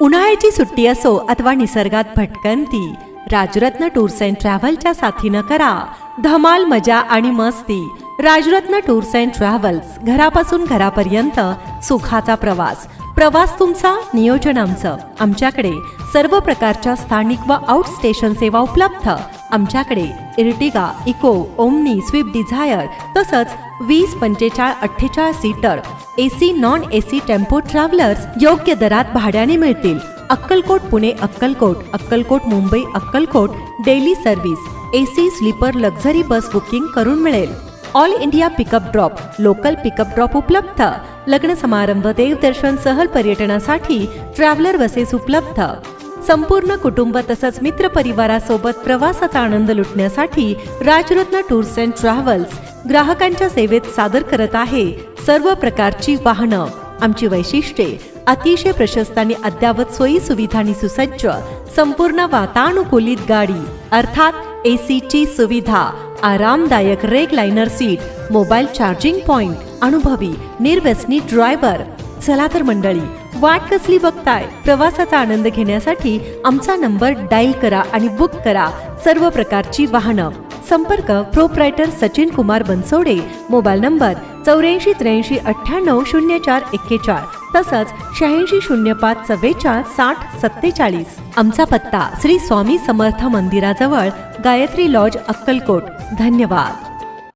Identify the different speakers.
Speaker 1: उन्हाळ्याची सुट्टी असो अथवा निसर्गात भटकंती राजरत्न टूर्स अँड ट्रॅव्हलच्या साथीनं करा. धमाल मजा आणि मस्ती. राजरत्न टूर्स अँड ट्रॅव्हल्स घरापासून घरापर्यंत सुखाचा प्रवास. प्रवास तुमचा नियोजन आमचं. आमच्याकडे सर्व प्रकारच्या स्थानिक व आउट स्टेशन सेवा उपलब्ध. आमच्याकडे Ertiga Eeco Omni Swift Dzire तसंच वीस पंचेचाळ अठ्ठेचाळ seater AC non AC tempo travellers योग्य दरात भाड्याने मिळतील. Akkalkot Pune Akkalkot Akkalkot Mumbai Akkalkot daily service. AC sleeper luxury bus booking करून मिळेल. All India pickup drop local pickup drop उपलब्ध. लग्न समारंभ देवदर्शन सहल पर्यटनासाठी ट्रॅव्हलर बसेस उपलब्ध. संपूर्ण कुटुंब तसंच मित्रपरिवारासोबत प्रवासाचा आनंद लुटण्यासाठी राजरत्न टूर्स अँड ट्रॅव्हल्स ग्राहकांच्या सेवेत सादर करत आहे सर्व प्रकारची वाहनं. आमची वैशिष्ट्ये अतिशय प्रशस्त आणि अद्ययावत सोयी सुविधांनी सुसज्ज संपूर्ण वातानुकूलित गाडी अर्थात एसीची सुविधा आरामदायक recliner seat mobile charging point अनुभवी निर्व्यसनी ड्रायव्हर. चला तर मंडळी वाट कसली बघताय? प्रवासाचा आनंद घेण्यासाठी आमचा नंबर डायल करा आणि बुक करा सर्व प्रकारची वाहनं. संपर्क proprietor Sachin Kumar Bansode. Mobile number चौऱ्याऐंशी त्र्याऐंशी अठ्ठ्याण्णव शून्य चार एक्केचाळ. तसंच शहाऐंशी शून्य पाच चव्वेचाळीस साठ सत्तेचाळीस. आमचा पत्ता श्री स्वामी समर्थ मंदिराजवळ गायत्री लॉज अक्कलकोट. धन्यवाद.